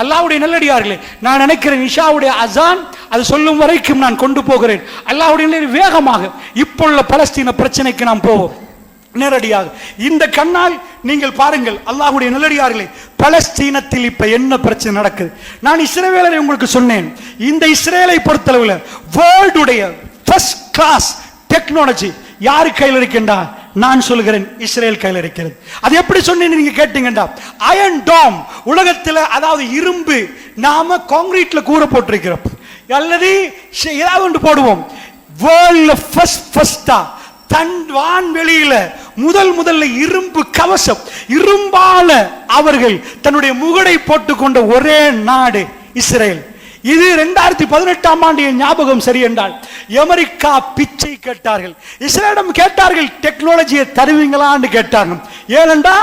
அல்லாவுடைய நல்லடியார்களே நான் நினைக்கிறேன் இஷாவுடைய அசான் அது சொல்லும் வரைக்கும் நான் கொண்டு போகிறேன். அல்லாவுடைய நல்லடியார் வேகமாக இப்போ உள்ள பலஸ்தீன பிரச்சனைக்கு நாம் போவோம். நேரடியாக இந்த கண்ணால் நீங்கள் பாருங்கள் அல்லாஹ்வுடைய நிலடியார்களே பலஸ்தீனத்தில் இப்ப என்ன பிரச்சனை நடக்குது? நான் இஸ்ரேலரை உங்களுக்கு சொன்னேன் இந்த இஸ்ரேலை பொறுத்தளவில் வேர்ல்டுடைய ஃபர்ஸ்ட் கிளாஸ் டெக்னாலஜி யாரு கையில் இருக்கின்றா? நான் சொல்கிறேன் இஸ்ரேல் கையில் இருக்கிறது. அது எப்படி சொன்னீங்க நீங்க கேட்டீங்கடா அயன் டாம் உலகத்துல அதாவது இரும்பு நாம காங்கிரீட்ல கூற போட்டிருக்கிறோம் அல்லது ஏதாவது ஒன்று போடுவோம். வேர்ல்ட்ல ஃபர்ஸ்ட் ஃபர்ஸ்டா தன் வான்வெளியில முதல் முதல்ல இரும்பு கவசம். இரும்பால அவர்கள் தன்னுடைய முகடை போட்டுக்கொண்ட ஒரே நாடு இஸ்ரேல். இது ரெண்டாயிரத்தி பதினெட்டாம் ஆண்டு என் ஞாபகம் சரி என்றால் அமெரிக்கா பிச்சை கேட்டார்கள். இஸ்ரேலிடம் கேட்டார்கள் டெக்னாலஜியை தருவீங்களான்னு கேட்டாங்க. ஏனென்றா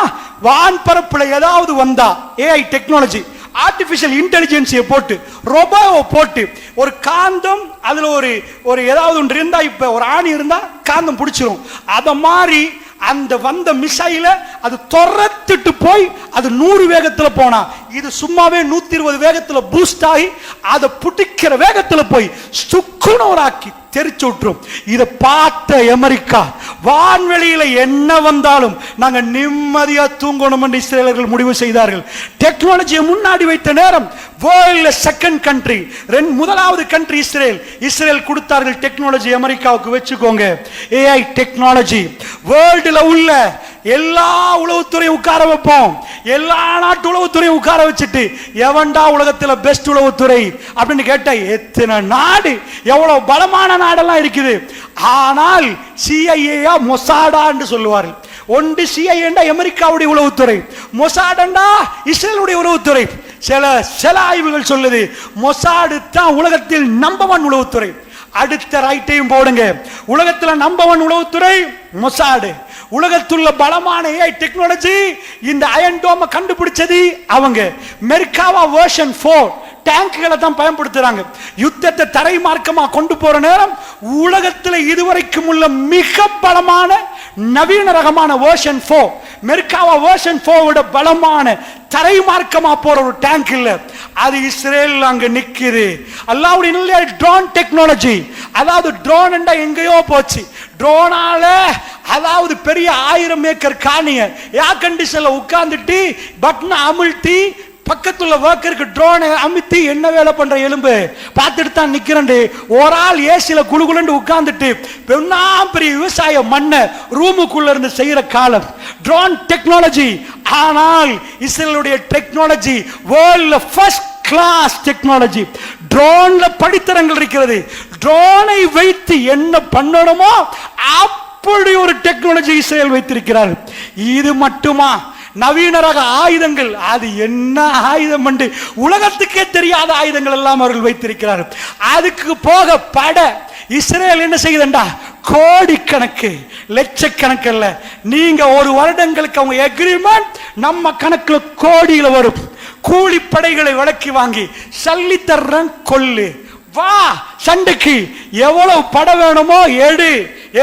வான்பரப்புல ஏதாவது வந்தா ஏஐ டெக்னாலஜி ஆர்டிபிஷியல் இன்டெலிஜென்சியை போட்டு ரொபோவை போட்டு ஒரு காந்தம் அதில் ஒரு ஒரு ஏதாவது ஒன்று இருந்தால் இப்போ ஒரு ஆணி இருந்தால் காந்தம் பிடிச்சிரும். அதை மாதிரி அந்த வந்த மிசைல அது துரத்துட்டு போய் அது நூறு வேகத்துல போனா. இது சும்மாவே நூத்தி இருபது வேகத்துல பூஸ்ட் ஆகி அதை பிடிக்கிற வேகத்துல போய் சுக்குனோராக்கி தெரிச்சு விட்டுரும். இதை பார்த்த அமெரிக்கா வான்வெளியில என்ன வந்தாலும் நாங்க நிம்மதியா தூங்கணும் என்று இஸ்ரேலர்கள் முடிவு செய்தார்கள். டெக்னாலஜியை முன்னாடி வைத்த நேரம் வேர்ல்ட்ல செகண்ட் கண்ட்ரி ரெண்டு முதலாவது கண்ட்ரி இஸ்ரேல். இஸ்ரேல் கொடுத்தார்கள் டெக்னாலஜி அமெரிக்காவுக்கு வச்சுக்கோங்க. ஏஐ டெக்னாலஜி வேர்ல்டுல உள்ள எல்லா உளவுத்துறையும் உட்கார வைப்போம். எல்லா நாட்டு உளவுத்துறையும் உட்கார வச்சுட்டு எவன்டா உலகத்துல பெஸ்ட் உளவுத்துறை? அப்படின்னு கேட்டா எத்தனை நாடு? எவ்வளவு பலமான நாடெல்லாம் இருக்குது? ஆனால் சிஐஏயா மொசாடான்னு சொல்லுவார்கள். ஒன்று சிஐஏண்டா அமெரிக்காவுடைய உளவுத்துறை மொசாடண்டா இஸ்ரேலுடைய உளவுத்துறை. சில சில ஆய்வுகள் சொல்லுது மொசாடு தான் உலகத்தில் நம்பர் ஒன் உளவுத்துறை. அடுத்த ரைட்டையும் போடுங்க. உலகத்துல நம்பர் ஒன் உளவுத்துறை மொசாடு. உலகத்துள்ள பலமான ஏஐ டெக்னாலஜி இந்த அயன் டோம கண்டுபிடிச்சது அவங்க. மெர்காவா வேர்ஷன் ஃபோர் டேங்குகளை தான் பயன்படுத்துறாங்க. யுத்தத்தை தரை மார்க்கமா கொண்டு போற நேரம் உலகத்துல இதுவரைக்கும் உள்ள மிக பலமான நவீன ரகமான வேர்ஷன் ஃபோர் மெர்காவா வேர்ஷன் 4 விட பலமான தரை மார்க்கமா போற ஒரு டேங்க் இல்லை. அது இஸ்ரேல் அங்க நிக்குது. அல்லாவுடைய இல்லையா ட்ரோன் டெக்னாலஜி அதாவது ட்ரோன் எங்கேயோ போச்சு. ட்ரோனால அதாவது பெரிய ஆயிரம் ஏக்கர் காணிய ஏர் கண்டிஷன்ல உட்கார்ந்துட்டு பட்டன் அமிழ்த்தி பக்கத்துல ஒர்க்கருக்கு ட்ரோனை அமுத்தி என்ன வேலை பண்ற எலும்பு? பார்த்துட்டு தான் நிக்கிறேன் ஒரு ஆள் ஏசியில குழுகுலண்டு உட்கார்ந்துட்டு பெண்ணா பெரிய விவசாய மண்ணை ரூமுக்குள்ள இருந்து செய்யற காலம். ட்ரோன் டெக்னாலஜி ஆனால் இஸ்ரேலுடைய டெக்னாலஜி வேர்ல்ட்ல ஃபர்ஸ்ட் கிளாஸ் டெக்னாலஜி ட்ரோன்ல படித்தரங்கள் இருக்கிறது. ட்ரோனை வைத்து என்ன பண்ணணுமோ அப்படி ஒரு டெக்னாலஜி இஸ்ரேல் வைத்திருக்கிறார் இது மட்டுமா? நவீன ரக ஆயுதங்கள். அது என்ன ஆயுதம் என்று உலகத்துக்கே தெரியாத ஆயுதங்கள் எல்லாம் அவர்கள் வைத்திருக்கிறார் அதுக்கு போக பட இஸ்ரேல் என்ன செய்யுதுண்டா? கோடிக்கணக்கு லட்சக்கணக்கு அல்ல நீங்க ஒரு வருடங்களுக்கு அவங்க எக்ரிமெண்ட் நம்ம கணக்கில் கோடியில் வரும். கூலிப்படைகளை வழக்கி வாங்கி சல்லி தர்றேன் கொல்லு. வா சண்டைக்கு எவ்வளவு படம் வேணுமோ எடு.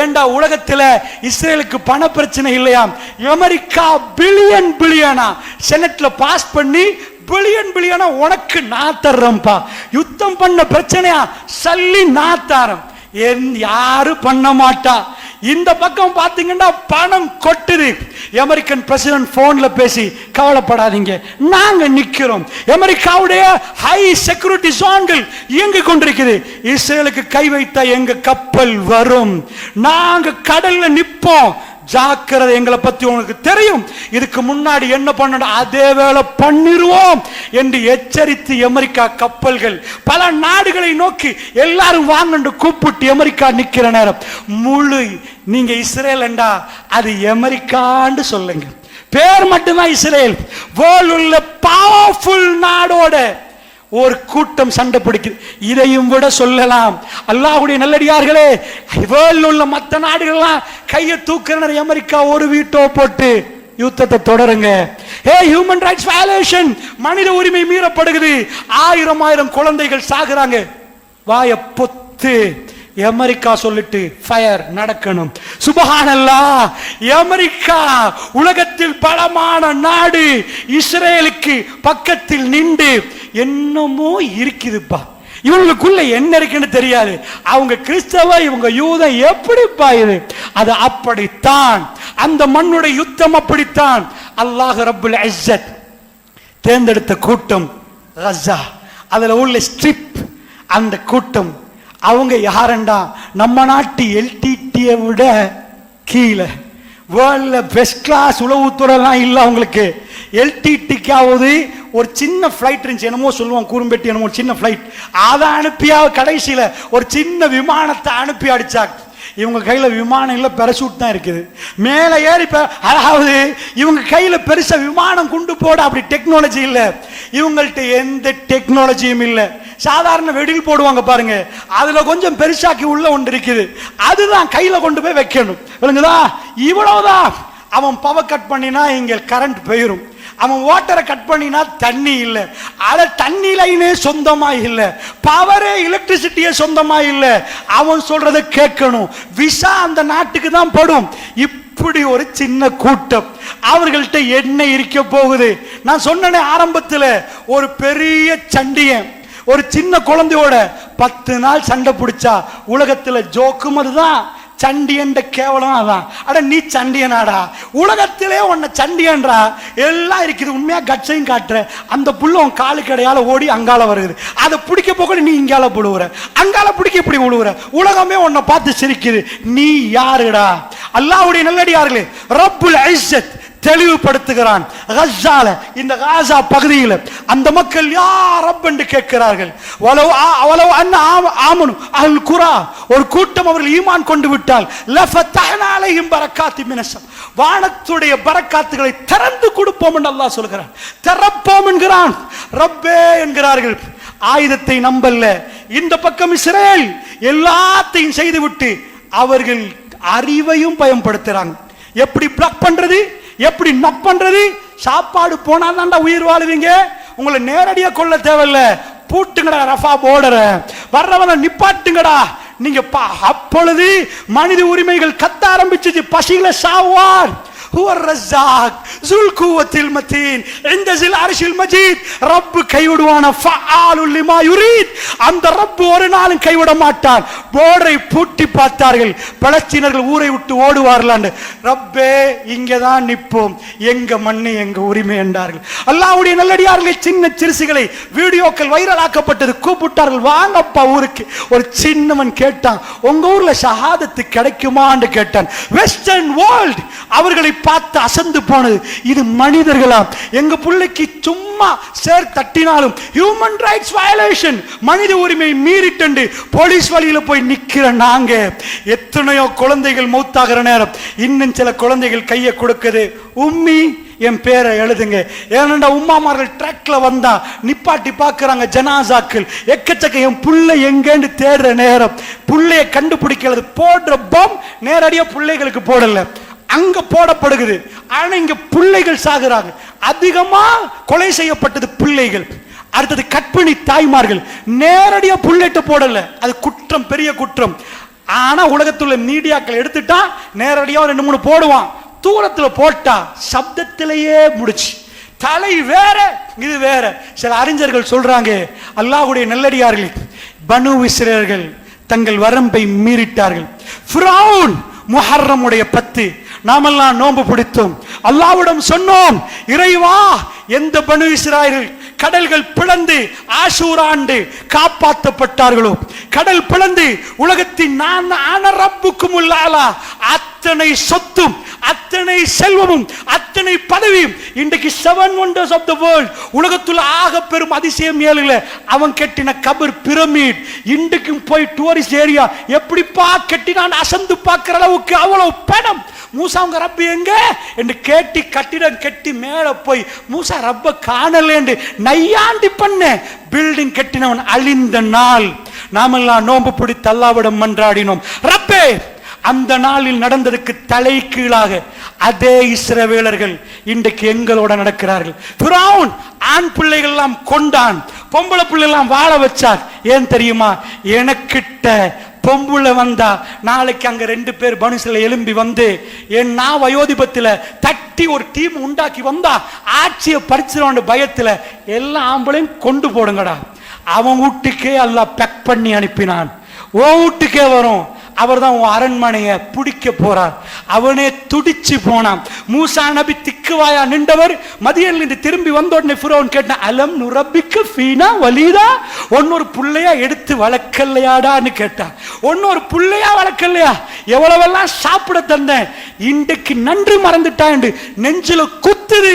ஏண்டா உலகத்துல இஸ்ரேலுக்கு பண பிரச்சனை இல்லையாம்? அமெரிக்கா பில்லியன் பில்லியனா? செனட்ல பாஸ் பண்ணி பில்லியன் பில்லியனா உனக்கு நான் தர்றேன்ப்பா. யுத்தம் பண்ண பிரச்சனையா? சல்லி நான் தரேன். என் யாரு பண்ண மாட்டா? இந்த பக்கம் பாத்தீங்கன்னா பணம் கொட்டுது. அமெரிக்கன் பிரசிடென்ட் போன்ல பேசி கவலைப்படாதீங்க. நாங்க நிக்கிறோம். அமெரிக்காவுடைய ஹை செக்யூரிட்டி ஜோன்கள் இயங்கிக் கொண்டிருக்குது. இஸ்ரேலுக்கு கை வைத்த எங்க கப்பல் வரும். நாங்க கடல்ல நிப்போம். ஜாக்கிரதை எங்களை பத்தி உங்களுக்கு தெரியும். இதுக்கு முன்னாடி என்ன பண்ணணும்? அதே வேலை பண்ணிருவோம் என்று எச்சரித்து அமெரிக்கா கப்பல்கள் பல நாடுகளை நோக்கி எல்லாரும் வாங்கண்டு கூப்பிட்டு அமெரிக்கா நிக்கிற நேரம். முழு நீங்க இஸ்ரேல் என்றா அது அமெரிக்கான்னு சொல்லுங்க. பேர் மட்டும்தான் இஸ்ரேல். வேர்ல்டு உள்ள பவர்ஃபுல் நாடோட ஒரு கூட்டம் சண்டை பிடிக்குது. இதையும் விட சொல்லலாம். அல்லாஹுடைய நல்லடியார்களே வேர்ல்ட் உள்ள மற்ற நாடுகள்லாம் கையை தூக்குறனர். அமெரிக்கா ஒரு வீட்டோ போட்டு யுத்தத்தை தொடருங்க. ஏ ஹியூமன் ரைட்ஸ் வயலேஷன் மனித உரிமை மீறப்படுகிறது. ஆயிரம் ஆயிரம் குழந்தைகள் சாகுறாங்க. வாய பொத்து. அமெரிக்கா சொல்லிட்டு ஃபயர் நடக்கணும். சுபஹானல்லா அமெரிக்கா உலகத்தில் பலமான நாடு இஸ்ரேலுக்கு பக்கத்தில் நின்று என்னமோ இருக்குதுப்பா. இவங்களுக்குள்ள என்ன இருக்குன்னு தெரியாது. அவங்க கிறிஸ்தவ இவங்க யூதம் எப்படிப்பா இது? அது அப்படித்தான். அந்த மண்ணுடைய யுத்தம் அப்படித்தான். அல்லாஹ் ரபுல் இஸ்ஸத் தேர்ந்தெடுத்த கூட்டம் ரஸா அதுல உள்ள ஸ்ட்ரிப் அந்த கூட்டம் அவங்க யாரண்டா? நம்ம நாட்டு எல்டிடியை விட கீழே. வேர்ல்டில் பெஸ்ட் கிளாஸ் உளவுத்துறைலாம் இல்லை அவங்களுக்கு. எல்டிடிக்காவது ஒரு சின்ன ஃப்ளைட் இருந்துச்சு. என்னமோ சொல்லுவோம் கூறும்பெட்டி என்னமோ ஒரு சின்ன ஃப்ளைட் அதை அனுப்பியா கடைசியில் ஒரு சின்ன விமானத்தை அனுப்பி அடிச்சா இவங்க கையில் விமானம் இல்லை பெரசூட் தான் இருக்குது. மேலே ஏறி அதாவது இவங்க கையில் பெருசாக விமானம் கொண்டு போட அப்படி டெக்னாலஜி இல்லை. இவங்கள்ட்ட எந்த டெக்னாலஜியும் இல்லை. சாதாரண வெடில் போடுவாங்க பாருங்க. அதுல கொஞ்சம் பெருசாக்கி உள்ள ஒன்று இருக்குது. அதுதான் கையில கொண்டு போய் வைக்கணும். விளங்குதா? இவ்வளவுதான். அவன் பவர் கட் பண்ணினா இங்க கரண்ட் போயிடும் அவன் வாட்டரை கட் பண்ணினா தண்ணி இல்லை. அத தண்ணி லைனே சொந்தமா இல்லை. பவரே எலக்ட்ரிசிட்டியே சொந்தமா இல்லை. அவன் சொல்றதை கேட்கணும். விசா அந்த நாட்டுக்கு தான் படும். இப்படி ஒரு சின்ன கூட்டம். அவர்கள்ட்ட என்ன இருக்க போகுது? நான் சொன்னேன் ஆரம்பத்தில் ஒரு பெரிய சண்டியன் ஒரு சின்ன குழந்தையோட பத்து நாள் சண்டை பிடிச்சா உலகத்துல ஜோக்கும் அதுதான். சண்டியன்ற கேவலம் அதான். அட நீ சண்டியனாடா. உலகத்திலே உன்னை சண்டியன்றா. எல்லாம் இருக்குது. உண்மையா கட்சையும் காட்டுற. அந்த புள்ள உன் காலு கடையால ஓடி அங்கால வருது. அதை பிடிக்க போக நீ இங்கால புழுவுற. அங்கால பிடிக்க இப்படி உழுவுற. உலகமே உன்னை பார்த்து சிரிக்குது. நீ யாருடா? அல்லாஹ்வுடைய நல்லடியார்களே ரப்புல் ஐசத் தெளிவுபடுத்துகிறான். கஸால இந்த காசா பகுதியில் அந்த மக்கள் யார் ரப் என்று கேட்கிறார்கள்? அவ்வளவு ஆ- அன்ன ஆமனு அல் குரா. ஒரு கூட்டம் அவர்கள் ஈமான் கொண்டு விட்டால் லஃபத்தஹ்னா அலைஹிம் பரக்காத்தி மினசம் வானத்துடைய பரக்காத்துகளை திறந்து கொடுப்போம் என்று அல்லாஹ் சொல்கிறான். திறப்போம் என்கிறான். ரப்பே என்கிறார்கள். ஆயுதத்தை நம்பல்ல. இந்த பக்கம் இஸ்ரேல் எல்லாத்தையும் செய்துவிட்டு அவர்கள் அறிவையும் பயன்படுத்துறாங்க. எப்படி பிளாக் பண்றது? எப்படி நப் பண்றது? சாப்பாடு போனா தான்டா உயிர் வாழுவீங்க. உங்களை நேரடியா கொல்ல தேவையில்ல. பூட்டுங்கடா ரஃபா போர்டர வர்றவன நிப்பாட்டுங்கடா. நீங்க அப்பொழுது மனித உரிமைகள் கத்த ஆரம்பிச்சிச்சு. பசியில சாவார். هو الرزاق ذو القوة المتين عند ذي العرش المجيد ரப்பு கைவிடுவான فعال لما يريد அந்த ரப்பு ஒரு நாளும் கைவிட மாட்டான் போர்டரை பூட்டி பார்த்தார்கள் பலஸ்தீனர்கள் ஊரை விட்டு ஓடுவார்கள் ரப்பே இங்கே தான் நிற்போம் எங்க மண்ணு எங்க உரிமை என்றார்கள் அல்லாஹ்வுடைய நல்லடியார்கள் சின்ன சிறுசுகளை வீடியோக்கள் வைரலாக்கப்பட்டது கூப்பிட்டார்கள் வாங்கப்பா ஊருக்கு ஒரு சின்னவன் கேட்டான் உங்க ஊர்ல ஷஹாதத்து கிடைக்குமான்னு கேட்டான் வெஸ்டர்ன் வேர்ல்ட் அவர்களை பார்த்து அசந்து போனது. இது மனிதர்களா எங்க பிள்ளைக்கு சும்மா சேர் தட்டினாலும் ஹியூமன் ரைட்ஸ் வயலேஷன் மனித உரிமை மீறிட்டண்டு போலீஸ் வழியில போய் நிக்கிற நாங்க. எத்தனையோ குழந்தைகள் மௌத்தாகிற நேரம் இன்னும் சில குழந்தைகள் கையை கொடுக்குது. உம்மி என் பேரை எழுதுங்க. ஏனண்டா உமாமார்கள் ட்ரக்ல வந்தா நிப்பாட்டி பார்க்குறாங்க ஜனாசாக்கள். எக்கச்சக்க என் புள்ள எங்கேன்னு தேடுற நேரம். புள்ளைய கண்டுபிடிக்கிறது. போடுற பம் நேரடியா பிள்ளைகளுக்கு போடல. அங்க போடப்படுகிறது. ஆனா இங்க பிள்ளைகள் சாகுறாங்க. அதிகமா கொலை செய்யப்பட்டது பிள்ளைகள். அடுத்தது கற்பிணி தாய்மார்கள். நேரடியாக புல்லெட்டு போடல. அது குற்றம் பெரிய குற்றம். ஆனா உள்ள மீடியாக்கள் எடுத்துட்டா நேரடியா ரெண்டு மூணு போடுவான். தூரத்துல போட்டா சப்தத்திலேயே முடிச்சு. தலை வேற இது வேற. சில அறிஞர்கள் சொல்றாங்க அல்லாஹ்வுடைய நல்லடியார்கள் பனு விசிறர்கள் தங்கள் வரம்பை மீறிட்டார்கள். முஹர்ரமுடைய பத்து நாமெல்லாம் நோன்பு பிடித்தோம். அல்லாவிடம் சொன்னோம் இறைவா எந்த பனு இஸ்ராயல் கடல்கள் பிளந்து ஆசூராண்டு காப்பாற்றப்பட்டார்களோ? கடல் பிளந்து உலகத்தின் நான் ஆன ரப்புக்கும் உள்ளாலா அத்தனை சொத்தும் அத்தனை செல்வமும் அத்தனை பதவியும் இன்றைக்கு seven wonders of the world உலகத்துல ஆக பெரும் அதிசயம் ஏழுல அவன் கட்டின கபர் பிரமிட். இன்றைக்கும் போய் டூரிஸ்ட் ஏரியா எப்படிப்பா கட்டினான்? அசந்து பார்க்கிற அளவுக்கு அவ்வளவு பணம். மூசா உங்க ரப்பு எங்க? என்று கேட்டி கட்டிடம் கட்டி மேல போய் மூசா ரப்ப காணலேண்டு நையாண்டி பண்ண. பில்டிங் கட்டினவன் அழிந்த நாள். நாமெல்லாம் நோன்பு பிடித்து அல்லாவிடம் மன்றாடினோம். ரப்பே அந்த நாளில் நடந்ததுக்கு தலை கீழாக அதே இஸ்ரவேலர்கள் இன்றைக்கு எங்களோட நடக்கிறார்கள். பிராவுன் ஆண் பிள்ளைகள் எல்லாம் கொண்டான். பொம்பளை பிள்ளை எல்லாம் வாழ வச்சார். ஏன் தெரியுமா? எனக்கிட்ட பொம்புல வந்தா நாளைக்கு அங்க ரெண்டு பேர் மனுஷில் எலும்பி வந்து என் நான் வயோதிபத்தில் தட்டி ஒரு டீம் உண்டாக்கி வந்தா ஆட்சியை பறிச்சிருவான் பயத்தில் எல்லா ஆம்பளையும் கொண்டு போடுங்கடா. அவன் வீட்டுக்கே எல்லாம் பேக் பண்ணி அனுப்பினான். ஓ வீட்டுக்கே வரும். அவர் தான் உன் அரண்மனையை பிடிக்க போறார். அவனே துடிச்சு போனான். மூசா நபி திக்குவாயா நின்றவர்? மதியில் இருந்து திரும்பி வந்த உடனே ஃபிரோன் கேட்டான் அலம் நுரபிக்கு ஃபீனா வலிதா? ஒன்னொரு புள்ளையா எடுத்து வளர்க்கலையாடான்னு கேட்டான். ஒன்னொரு புள்ளையா வளர்க்கலையா எவ்வளவெல்லாம் சாப்பிட தந்தேன்? இன்றைக்கு நன்றி மறந்துட்டான் நெஞ்சில குத்துது.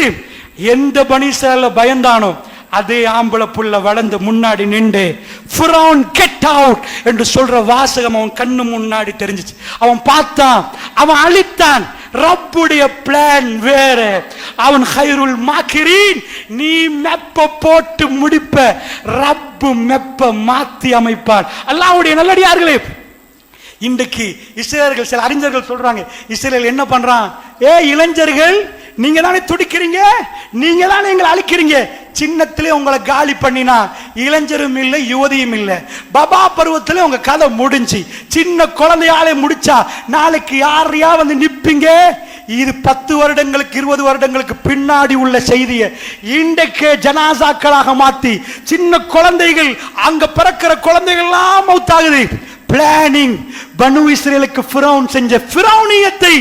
எந்த பனிசால பயந்தானோ? அதே ஆம்பளை புள்ள வளர்ந்து முன்னாடி நின்று ஃபுரோன் கெட் அவுட் என்று சொல்ற வாசகம் அவன் கண்ணு முன்னாடி தெரிஞ்சிச்சு. அவன் பார்த்தான் அவன் அழித்தான். ரப்புடைய பிளான் வேற. அவன் ஹைருல் மாக்கிரீன் நீ மெப்ப போட்டு முடிப்ப. ரப்பு மெப்ப மாத்தி அமைப்பான். அல்லாவுடைய நல்லடியார்களே இன்றைக்கு இஸ்ரேலர்கள் சில அறிஞர்கள் சொல்றாங்க இஸ்ரேல் என்ன பண்றான்? ஏ இளைஞர்கள் நீங்க தானே துடிக்கிறீங்க? நீங்க தானே எங்களை அழிக்கிறீங்க? சின்னத்திலே உங்களை காலி பண்ணினா இளைஞரும் இல்லை யுவதியும் இல்லை. பபா பருவத்தில் உங்க கதை முடிஞ்சு சின்ன குழந்தையாலே முடிச்சா நாளைக்கு யாரையா வந்து நிப்பீங்க? இது பத்து வருடங்களுக்கு இருபது வருடங்களுக்கு பின்னாடி உள்ள செய்தியை இன்றைக்கே ஜனாசாக்களாக மாத்தி சின்ன குழந்தைகள் அங்க பிறக்கிற குழந்தைகள் எல்லாம் மௌத்தாகுது பிளானிங் பனு இஸ்ரேலுக்கு ஃபிரௌன் செஞ்ச ஃபிரௌனியத்தை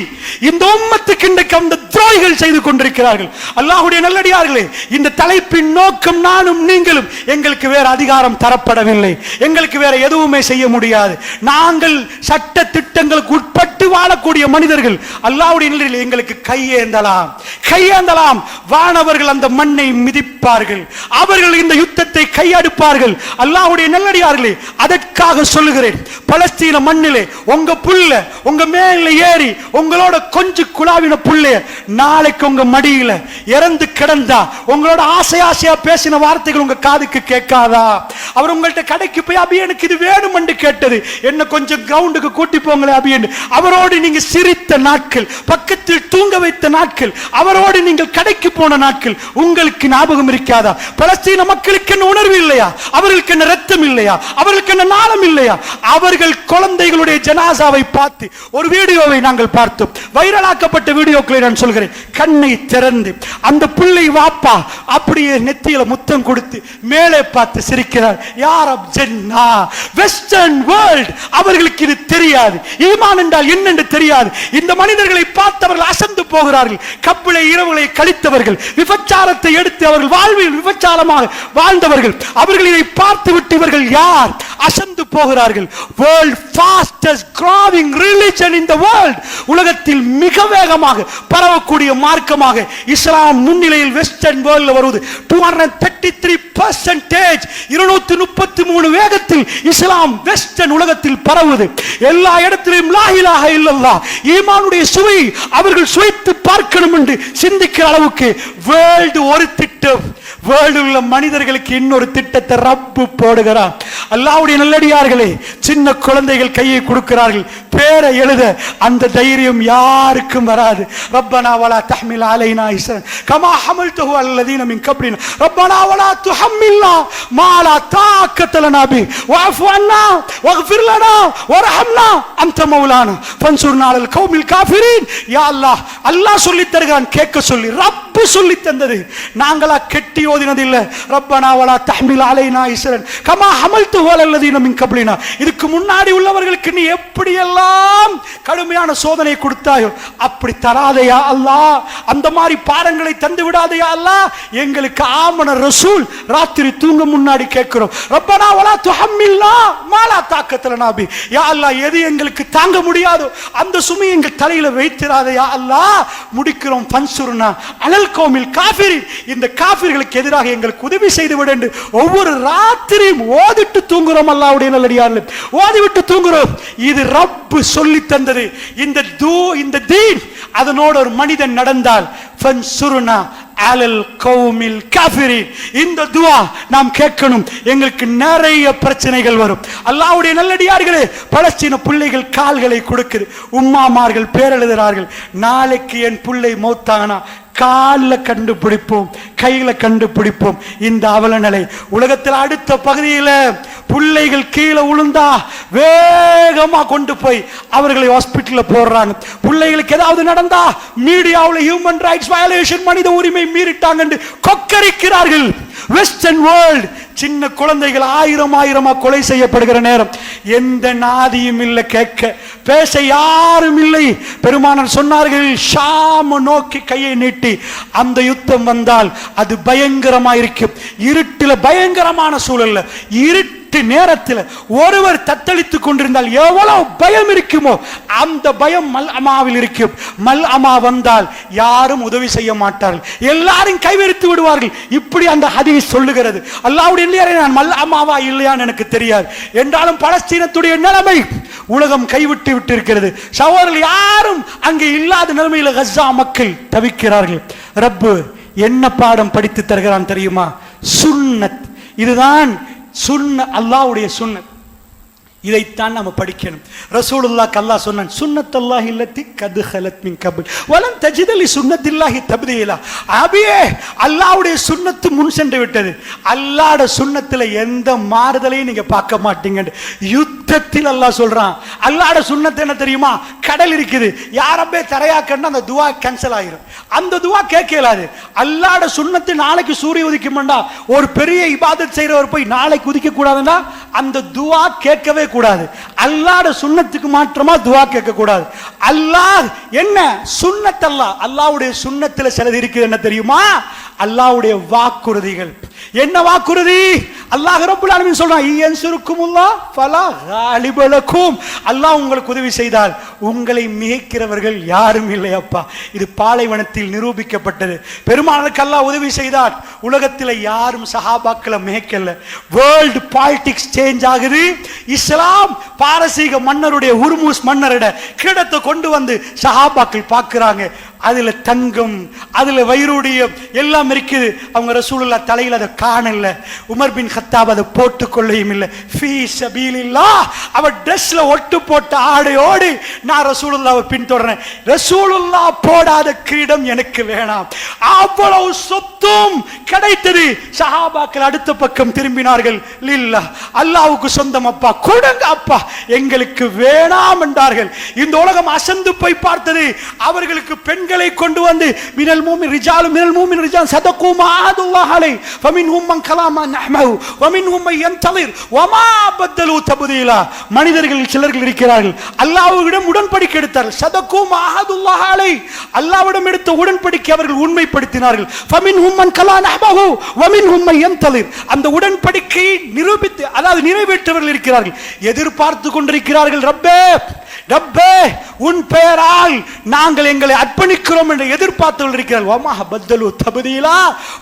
இந்த உம்மத்துக்கு இன்றைக்கு அந்த துரோகிகள் செய்து கொண்டிருக்கிறார்கள். அல்லாஹுடைய நல்லடியார்களே இந்த தலைப்பின் நோக்கம் நானும் நீங்களும் எங்களுக்கு வேற அதிகாரம் தரப்படவில்லை. எங்களுக்கு வேற எதுவுமே செய்ய முடியாது. நாங்கள் சட்ட திட்டங்களுக்கு உட்பட்டு வாழக்கூடிய மனிதர்கள். அல்லாஹுடைய நிலையில் எங்களுக்கு கையேந்தலாம். கையேந்தலாம். வானவர்கள் அந்த மண்ணை மிதிப்பார்கள். அவர்கள் இந்த யுத்தத்தை கையடுப்பார்கள். அல்லாஹுடைய நல்லடியார்களே அதற்காக சொல்லுகிறேன். பலஸ்தீன மண்ணிலே உங்க புள்ள உங்க மேல ஏறி உங்களோட கொஞ்சு குழாவின புள்ளைய நாளைக்கு உங்க மடியில இறந்து கிடந்தா உங்களோட ஆசை ஆசையா பேசின வார்த்தைகள் உங்க காதுக்கு கேட்காதா? அவர் உங்கள்ட்ட கடைக்கு போய் அபி எனக்கு இது வேணும் என்று கேட்டது. என்ன கொஞ்சம் கிரவுண்டுக்கு கூட்டி போங்களே அபியன் அவரோடு நீங்க சிரித்த நாட்கள் பக்கத்தில் தூங்க வைத்த நாட்கள் அவரோடு நீங்கள் கடைக்கு போன நாட்கள் உங்களுக்கு ஞாபகம் இருக்காதா? பலஸ்தீன மக்களுக்கு என்ன உணர்வு இல்லையா? அவர்களுக்கு என்ன ரத்தம் இல்லையா? அவர்களுக்கு என்ன நாளம் இல்லையா? அவர்கள் குழந்தைகளுடைய ஜனாசாவை பார்த்து ஒரு வீடியோவை நாங்கள் பார்த்தோம். வைரலாக்கப்பட்ட வீடியோக்களை நான் சொல்கிறேன். கண்ணை திறந்து அந்த பிள்ளை வாப்பா அப்படியே நெத்தியில முத்தம் கொடுத்து மேலே பார்த்து சிரிக்கிறார். யார் ஜென்னா? வெஸ்டர்ன் வேர்ல்ட் அவர்களுக்கு இது தெரியாது. ஈமான் என்றால் என்னென்று தெரியாது. இந்த மனிதர்களை பார்த்தவர்கள் அசந்து போகிறார்கள். கப்பிளை இரவுகளை கழித்தவர்கள் விபச்சாரத்தை எடுத்து அவர்கள் வாழ்வில் விபச்சாரமாக வாழ்ந்தவர்கள். அவர்கள் இதை பார்த்து விட்டு இவர்கள் யார்? அசந்து போகிறார்கள். World fast fastest growing religion in the world உலகத்தில் மிக வேகமாக பரவக்கூடிய மார்க்கமாக இஸ்லாம் முன்னிலையில் வெஸ்டர்ன் வேர்ல்ட்ல வருவது two hundred thirty three percentage இருநூத்தி முப்பத்தி மூணு வேகத்தில் இஸ்லாம் வெஸ்டர்ன் உலகத்தில் பரவுது. எல்லா இடத்திலும் லாஹிலாக இல்லல்லா ஈமானுடைய சுவை அவர்கள் சுவைத்து பார்க்கணும் என்று சிந்திக்கிற அளவுக்கு வேர்ல்டு ஒரு திட்டம். வேர்ல்டு உள்ள மனிதர்களுக்கு இன்னொரு திட்டத்தை ரப்பு போடுகிறார். அல்லாவுடைய நல்லடியார்களே சின்ன குழந்தைகள் கையை கொடுக்கிறார்கள். பேரை எழுத அந்த தைரியம் யாருக்கும் வராது. ரப்பனா வலா தஹ்மில் அலைனா இஸ்ரன் கமா ஹமல்தஹு அல்லதீன மின் கப்ரினா. ரப்பனா வலா துஹம்மில்லா மாலா லா தாக்கத லனா பி வஅஃபு அன்னா வக்ஃபிர் லனா வர்ஹம்னா அன்த மௌலானா. ஃபன்சுர்னா அலல் கௌமில் காஃபிரீன். யா அல்லாஹ் அல்லாஹ் சொல்லி தருகிறான் கேட்க சொல்லி. ரப்பு சொல்லி தந்தது நாங்களா கெட்டி ஓதினது இல்ல ரப்பனா வலா தஹ்மில் அலைனா ஈஸ்வரன் கமா ஹமல்தஹு அல்லது மின் கபலினா. இதுக்கு முன்னாடி உள்ளவர்களுக்கு நீ எப்படி எல்லாம் கடுமையான சோதனை கொடுத்தாயோ அப்படி தராதையா அல்லாஹ் அந்த மாதிரி பாடங்களை தந்து விடாதையா அல்லாஹ் எங்களுக்கு ஆமன ரசூல் ராத்திரி தூங்க முன்னாடி கேட்கிறோம். ரப்பனா வலா துஹம்மில்னா? மாலா தாக்கத்துல நாபி. யா அல்லா எது எங்களுக்கு தாங்க முடியாதோ அந்த சுமை எங்கள் தலையில வைத்திராதையா அல்லா? முடிக்கிறோம் பன்சுருனா அலல் கோமில் காபிரி. இந்த காபிர்களுக்கு எதிராக எங்களுக்கு உதவி செய்து விட என்று ஒவ்வொரு ராத்திரியும் ஓதிட்டு தூங்குறோம் அல்லாவுடைய நல்லடியார்கள். ஓதிவிட்டு தூங்குறோம். இது ரப்பு சொல்லி தந்தது. இந்த தூ இந்த தீன் அதனோடு ஒரு மனிதன் நடந்தால் பன்சுருனா அலல் கௌமில் காஃபிரின். இந்த துவா நாம் கேட்கணும். எங்களுக்கு நிறைய பிரச்சனைகள் வரும். அல்லாவுடைய நல்லடியார்களே பலஸ்தீன பிள்ளைகள் கால்களை கொடுக்குது. உம்மாமார்கள் பேரெழுதுகிறார்கள் நாளைக்கு என் பிள்ளை மௌத்தானா? காலில் கண்டுபிடிப்போம் கையில் கண்டுபிடிப்போம். இந்த அவல நிலை உலகத்தில் அடுத்த பகுதியில் பிள்ளைகள் கீழே விழுந்தா வேகமாக கொண்டு போய் அவர்களை ஹாஸ்பிட்டலில் போடுறாங்க. பிள்ளைகளுக்கு ஏதாவது நடந்தா மீடியாவில் ஹியூமன் ரைட்ஸ் வயலேஷன் மனித உரிமை மீறிட்டாங்க கொக்கரிக்கிறார்கள். வெஸ்டர்ன் வேர்ல்ட் சின்ன குழந்தைகள் ஆயிரம் ஆயிரமா கொலை செய்யப்படுகிற நேரம். எந்த நாதியும் இல்லை கேட்க. பேச யாரும் இல்லை. பெருமானர் சொன்னார்கள் ஷாம நோக்கி கையை நீட்டி அந்த யுத்தம் வந்தால் அது பயங்கரமா இருக்கும் இருட்டில் பயங்கரமான சூழல்ல இருட்டு நேரத்தில் ஒருவர் தத்தளித்துக் கொண்டிருந்தால் எவ்வளவு பயம் இருக்குமோ அந்த பயம் மல் அமாவில் இருக்கும். மல் அமா வந்தால் யாரும் உதவி செய்ய மாட்டார்கள். எல்லாரும் கைவிரித்து விடுவார்கள். இப்படி அந்த ஹதீஸ் சொல்லுகிறது. அல்லாவுடைய இல்லையாரே நான் மல் அமாவா இல்லையான்னு எனக்கு தெரியாது. என்றாலும் பலஸ்தீனத்துடைய நிலைமை உலகம் கைவிட்டு விட்டு இருக்கிறது சகோதரர்கள் யாரும் அங்கே இல்லாத நிலைமையில் கஸ்ஸா மக்கள் தவிக்கிறார்கள். ரப்பு என்ன பாடம் படித்து தருகிறான் தெரியுமா? சுன்னத். இதுதான் சுண்ண அல்லாஹ்வுடைய சுண்ணத் இதைத்தான் நம்ம படிக்கணும். ரசூலுல்லா அல்லாஹ் சொன்னான் சுன்னத்தல்லாஹி இல்லத்தி கது ஹலத் மின் கபில். வலம் தஜிதலி சுன்னத்தில்லாஹி தபுதியிலா அபியே அல்லாவுடைய சுண்ணத்து முன் சென்று விட்டது. அல்லாட சுண்ணத்தில் எந்த மாறுதலையும் நீங்க பார்க்க மாட்டீங்க யுத்தத்தில் அல்லாஹ் சொல்றான். அல்லாட சுண்ணத்து என்ன தெரியுமா? கடல் இருக்குது. யாரப்பே தரையாக்கன்னு அந்த துவா கேன்சல் ஆயிரும். அந்த துவா கேட்க இயலாது. சுண்ணத்தை நாளைக்கு சூரிய உதிக்குமெண்டா ஒரு பெரிய இபாதத் செய்றவர் போய் நாளைக்கு உதிக்க கூடாதுன்னா அந்த துவா கேட்கவே கூடாது. அல்லாட சுண்ணத்துக்கு மாற்றமா துவா கேட்க கூடாது. அல்லாஹ் என்ன? சுன்னத் அல்லாவுடைய சுண்ணத்தில் சிலது இருக்குது என்ன தெரியுமா? அல்லாஹ்வுடைய வாக்குறுதிகள். என்ன வாக்குறுதி அல்லாஹ் ரப்பல் ஆலமீன் சொல்றான் இயன்சுருக்குமுல்லாஹ் ஃபலா காலிபலக்கும் அல்லாஹ் உங்களுக்கு உதவி செய்தால் உங்களை மிகைக்கிறவர்கள் யாரும் இல்லை அப்பா இது பாலைவனத்தில் நிரூபிக்கப்பட்டது. பெருமாளுக்கு அல்லாஹ் உதவி செய்தார். உலகத்தில் யாரும் சஹாபாக்களை மிகைக்கல. வேர்ல்டு பாலிடிக்ஸ் சேஞ்ச் ஆகுது. இஸ்லாம் பாரசீக மன்னருடைய உருமுஸ் மன்னரிட கிரீடத்தை கொண்டு வந்து சஹாபாக்கள் பார்க்குறாங்க. அதுல தங்கம் அதுல வைரூடியம் எல்லாம் இருக்குது. அவங்க ரசூலுல்லா தலையில் அதை காணல. உமர் பின் ஹத்தாப் அதை போட்டு கொள்ளையும் இல்லை. ஃபீ சபீலில்லா அவ ட்ரெஸ்ல ஒட்டு போட்ட ஆடையோடு நான் ரசூலுல்லாவை பின்தொடறேன் ரசூலுல்லா போடாத கிரீடம் எனக்கு வேணாம். அவ்வளவு சொத்தும் கிடைத்தது. சஹாபாக்கள் அடுத்த பக்கம் திரும்பினார்கள். லில்லா அல்லாவுக்கு சொந்தம் அப்பா கொடுங்க அப்பா. எங்களுக்கு வேணாம் என்றார்கள். இந்த உலகம் அசந்து போய் பார்த்தது. அவர்களுக்கு பெண் பெண்களை கொண்டு வந்து மினல் மூமின் ரிஜாலு மினல் மூமின் ரிஜால் சதகு மாதுல்லாஹ் அலை ஃபமின்ஹும் மன் கலாமா நஹ்மஹு. வமின்ஹும் மன் யன்தலிர். வமா பத்தலு தப்தீலா. மனிதர்கள் சிலர்கள் இருக்கிறார்கள். அல்லாஹ்விடம் உடன்படிக்கை எடுத்தார்கள். சதகு மாதுல்லாஹ் அலை அல்லாஹ்விடம் எடுத்த உடன்படிக்கை அவர்கள் உண்மைப்படுத்தினார்கள். ஃபமின்ஹும் மன் கலா நஹ்மஹு. வமின்ஹும் மன் யன்தலிர். அந்த உடன்படிக்கையை நிரூபித்து அதாவது நிறைவேற்றவர்கள் இருக்கிறார்கள். எதிர்பார்த்து கொண்டிருக்கிறார்கள். ரப்பே ரப்பே உன் பெயரால் நாங்கள் எங்களை அர்ப்பணிக்கிறோம் என்று எதிர்பார்த்து இருக்கிறார்கள் வமாக பத்தலு தபதியிலா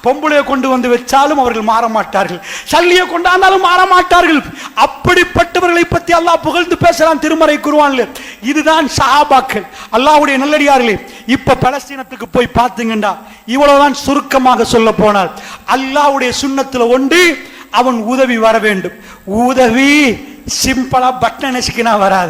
பொம்பளையை கொண்டு வந்து வச்சாலும் அவர்கள் மாற மாட்டார்கள் சல்லியை கொண்டாந்தாலும் மாற மாட்டார்கள் அப்படிப்பட்டவர்களை பற்றி அல்லாஹ் புகழ்ந்து பேசலாம் திருமறை குருவான்ல இதுதான் சஹாபாக்கள். அல்லாஹ்வுடைய நல்லடியார்களே இப்ப பலஸ்தீனத்துக்கு போய் பார்த்தீங்கண்டா. இவ்வளவுதான் சுருக்கமாக சொல்ல போனால். அல்லாஹ்வுடைய சுண்ணத்துல ஒன்று அவன் உதவி வர வேண்டும். உதவி சிம்பிளா பட்டன் நெசுக்கினா வராது.